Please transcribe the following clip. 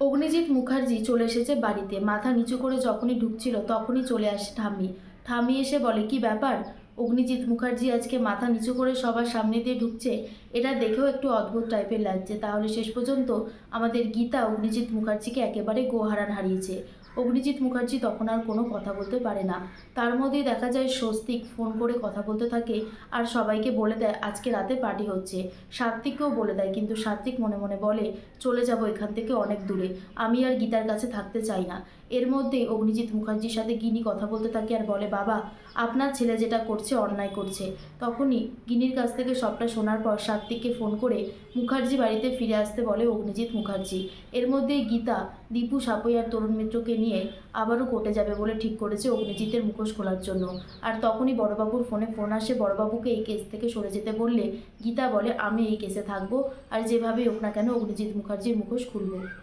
অগ্নিজিৎ মুখার্জি চলে এসেছে বাড়িতে। মাথা নিচু করে যখনই ঢুকছিল তখনই চলে আসে ঠাম্মি। ঠাম্মি এসে বলে, কি ব্যাপার? অগ্নিজিৎ মুখার্জি আজকে মাথা নিচু করে সবার সামনে দিয়ে ঢুকছে। এটা দেখেও একটু অদ্ভুত টাইপের লাগছে। তাহলে শেষ পর্যন্ত আমাদের গীতা অগ্নিজিৎ মুখার্জিকে একেবারে গোহারান হারিয়েছে। অগ্নিজিৎ মুখার্জি তখন আর কোনো কথা বলতে পারে না। তার মধ্যেই দেখা যায় স্বস্তিক ফোন করে কথা বলতে থাকে আর সবাইকে বলে দেয়, আজকে রাতে পার্টি হচ্ছে। সাত্বিককেও বলে দেয়, কিন্তু সাত্বিক মনে মনে বলে, চলে যাব এখান থেকে অনেক দূরে। আমি আর গীতার কাছে থাকতে চাই না। এর মধ্যেই অগ্নিজিৎ মুখার্জির সাথে গিনি কথা বলতে থাকে আর বলে, বাবা, আপনার ছেলে যেটা করছে অন্যায় করছে। তখনই গিনির কাছ থেকে সবটা শোনার পর সাত্বিককে ফোন করে মুখার্জি বাড়িতে ফিরে আসতে বলে অগ্নিজিৎ মুখার্জি। এর মধ্যেই গীতা, দীপু, সাপই আর তরুণ মিত্রকে নিয়ে আবারও কোর্টে যাবে বলে ঠিক করেছে অগ্নিজিতের মুখোশ খোলার জন্য। আর তখনই বড়বাবুর ফোনে ফোন আসে, বড়বাবুকে এই কেস থেকে সরে যেতে বললে গীতা বলে, আমি এই কেসে থাকব, আর যেভাবেই হোক না কেন অগ্নিজিৎ মুখার্জির মুখোশ খুলবো।